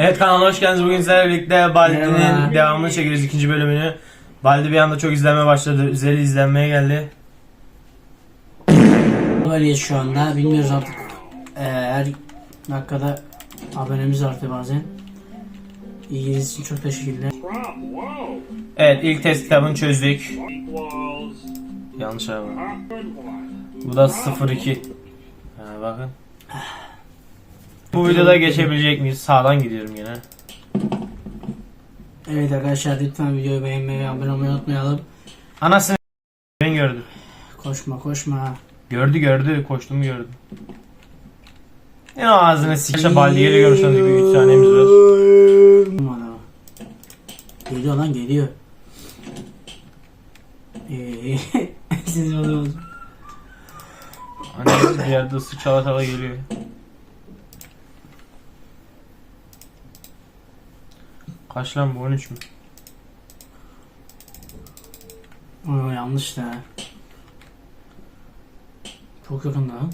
Evet kanala hoş geldiniz. Bugün sizlerle birlikte Baldi'nin devamını çekiyoruz ikinci bölümünü. Baldi bir anda çok izlenme başladı. Üzeri izlenmeye geldi. Böyleyiz şu anda. Bilmiyoruz artık. Ee, her dakikada abonemiz artıyor bazen. İlginiz için çok teşekkürler. Evet ilk test kitabını çözdük. Yanlış abi. Bu da 02. Ha, bakın. Bu videoda geçebilecek miyiz? Sağdan gidiyorum yine. Evet arkadaşlar lütfen videoyu beğenmeyi ve abone olmayı unutmayalım. Anasını ben gördüm. Koşma koşma. Gördü gördü. Koştumu gördüm. Ne o ağzını sikişe Baldi'ye de görmüşsünüz gibi 3 saniyemiz var. Geliyor lan geliyor. Eee siz oluyorsunuz. Hani bir yerde çala çala geliyor. Kaç lan bu 13 mü? Oo, yanlış da. Çok yakın lan.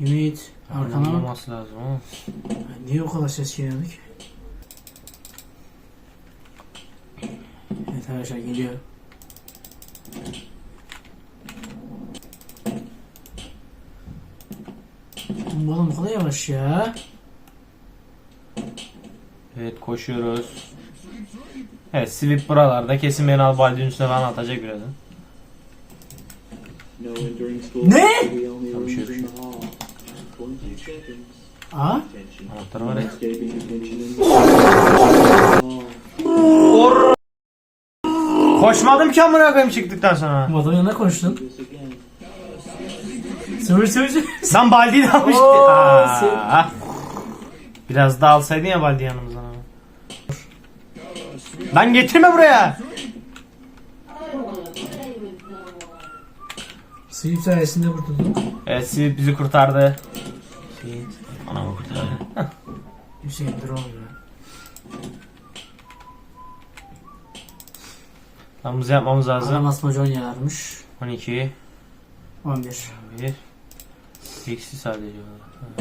Ümit arkana bak. Anlamaması lazım ama. Niye o kadar ses geliyordu ki? Evet arkadaşlar geliyor. Bu adam bu kadar yavaş ya. Evet koşuyoruz. Evet Sweep buralarda kesin beni al Baldi'nin üstüne falan atacak birazdan. Ne? Tam şey in düşün. the hall. 20 seconds. Aa? Anahtarı var ya. Koşmadım ki amına koyayım çıktıktan sonra. Bu adamın yanına again. Sövür sövür sövür. Lan Baldi'yi de almıştı. Aa. Biraz daha alsaydın ya Baldi yanımızdan ama. Lan getirme buraya. Sweep sayesinde kurtulduk. Evet Sweep bizi kurtardı. Sweep. Anamı kurtardı. Hüseyin oğlum ya. Tamamızı yapmamız Adam lazım. asmacı oynuyorlarmış. 12. 11. 1. Eksi sadece.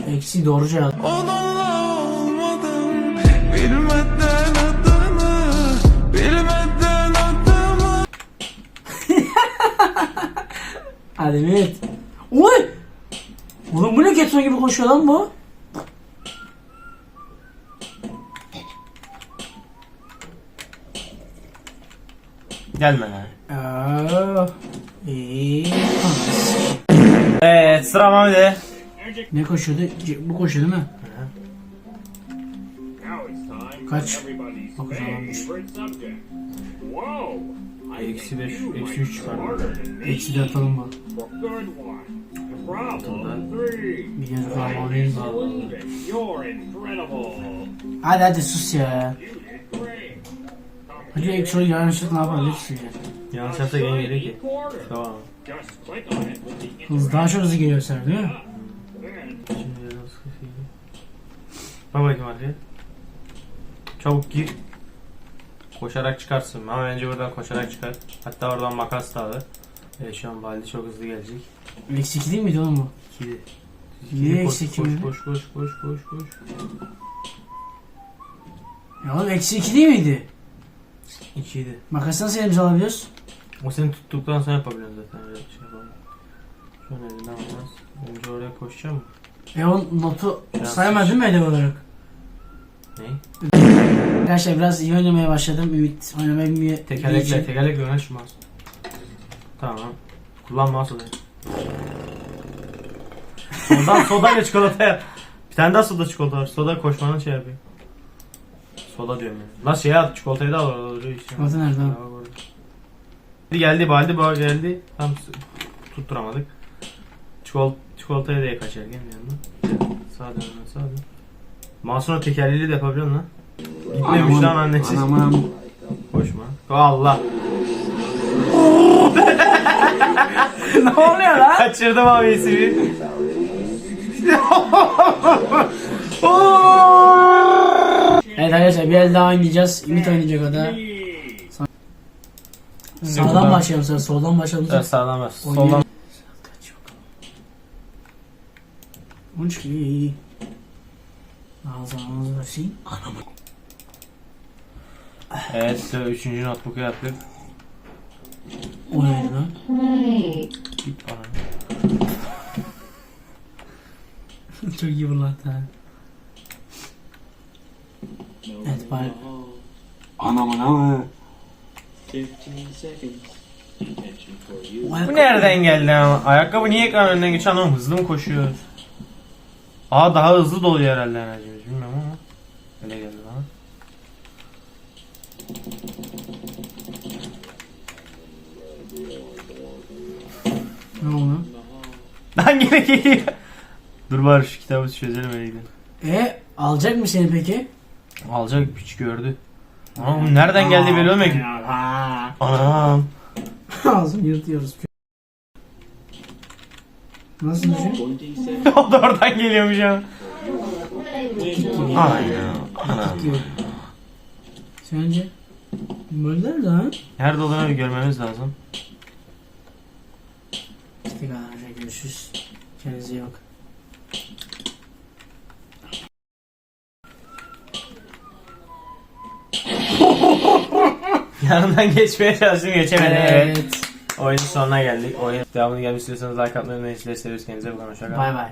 Eksi doğru cevap. Onunla olmadım Bilmeden adını Bilmeden adımı Hadi Ümit. Oy! Oğlum bu ne Getson gibi koşuyor lan bu? Gelme lan. Aa. Evet sıra Mami'de. Ne koşuyordu? Bu koşuyor değil mi? I Eksi think beş, you eksi might üç be çıkar. Eksi one. Problem three. Bir it, you're incredible. Hadi hadi sus ya. Hadi eksi soru yanlışlıkla ne yapabilirsin ya? Yanlış yapsa gene geliyor ki. Tamam. Hız daha çok hızlı geliyor sana değil mi? Şimdi kafayı? Bak bakayım arkaya. Çabuk gir. Koşarak çıkarsın. Ama bence buradan koşarak çıkar. Hatta oradan makas da alır. Evet şu an Baldi çok hızlı gelecek. Eksi iki değil miydi oğlum bu? 2'de. Niye eksi iki koş, mi? koş koş koş koş koş. Ya oğlum eksi iki değil miydi? 2'de. Makası nasıl elimize alabiliyoruz? O seni tuttuktan sonra yapabiliyorsun zaten. Öyle bir şey yapamam. Şu an elinden almaz. Önce oraya koşacağım mı? E o notu değil mi ödev olarak? Ne? Arkadaşlar biraz iyi oynamaya başladım. Ümit oynamayı bilmiyor. Tekerlekle, tekerlekle oyna şu mouse. Tamam. Kullan mouse odayı. Soldan sodayla çikolata yap. Bir tane daha soda çikolata var. Soda koşmanın şey yapıyor. Soda diyorum yani. Lan şey at çikolatayı da al orada duruyor işte. Çikolata nerede? Ya bak orada. Geldi geldi baldi bağ geldi. Tam s- tutturamadık. Çikolat çikolatayı da kaçarken bir yandan. Sağ dön sağ dön. Mouse'un tekerleğiyle de yapabiliyorsun lan. Gitmemiş lan annesi. Anamın Koşma. Allah. ne oluyor lan? Kaçırdım abi ismi. Evet arkadaşlar bir el daha oynayacağız. Ümit oynayacak o da. Sağdan başlayalım sonra soldan başlayalım. Evet sağdan. Oynayalım. Soldan. Kaç bakalım. 13 iyi iyi. Ağzınızı versin. Evet size üçüncü notebook'u yaptık. O neydi lan? Git bana. Çok iyi fırlattı ha. Evet, bari. Anamın ama. 15 seconds. Attention for you. O Bu nereden geldi ama? Ayakkabı niye ekran önünden geçiyor anlamadım. Hızlı mı koşuyor? Aa daha hızlı doluyor herhalde enerjimiz. Bilmiyorum ama. Öyle geldi bana. Ne oldu? Lan gene geliyor. Dur bari şu kitabı çözelim öyle gidelim. E alacak mı seni peki? Alacak piç gördü. Anam nereden geldi belli olmuyor ki. Anam. Ağzını yırtıyoruz. Nasıl düşün? 20 seconds. o da oradan geliyormuş ya. Aynen. Anam. Sence? Böyle de ha? Nerede olduğunu bir görmemiz lazım. Görüşürüz. Kendinize iyi bakın. Yanından geçmeye çalıştım geçemedim. Evet. Evet. Oyunun sonuna geldik. Oyun devamını gelmek istiyorsanız like atmayı unutmayın. Sizleri seviyoruz. Kendinize bakın. Hoşçakalın. Bay bay.